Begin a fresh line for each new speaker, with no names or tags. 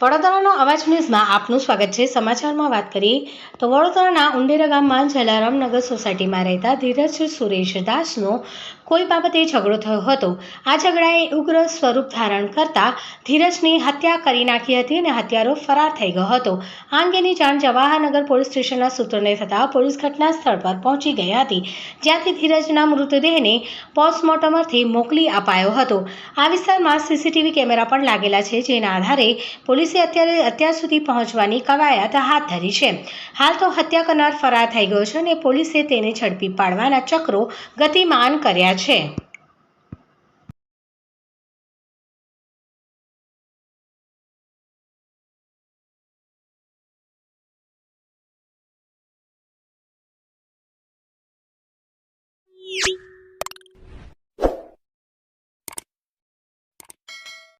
વડોદરાનો અવાજ ન્યૂઝમાં આપનું સ્વાગત છે. સમાચારમાં વાત કરીએ તો વડોદરાના ઉંડેરા ગામમાં જલારામનગર સોસાયટીમાં રહેતા ધીરજ સુરેશ દાસનો કોઈ બાબતે ઝઘડો થયો હતો. આ ઝઘડાએ ઉગ્ર સ્વરૂપ ધારણ કરતા ધીરજની હત્યા કરી નાખી હતી અને હત્યારો ફરાર થઈ ગયો હતો. આ અંગેની જાણ જવાહરનગર પોલીસ સ્ટેશનના સૂત્રોને થતાં પોલીસ ઘટના સ્થળ પર પહોંચી ગઈ હતી, જ્યાંથી ધીરજના મૃતદેહને પોસ્ટમોર્ટમથી મોકલી અપાયો હતો. આ વિસ્તારમાં સીસીટીવી કેમેરા પણ લાગેલા છે, જેના આધારે પોલીસે અત્યારે અત્યાર સુધી પહોંચવાની કવાયત હાથ ધરી છે. હાલ તો હત્યા કરનાર ફરાર થઈ ગયો છે અને પોલીસે તેને ઝડપી પાડવાના ચક્રો ગતિમાન કર્યા છે.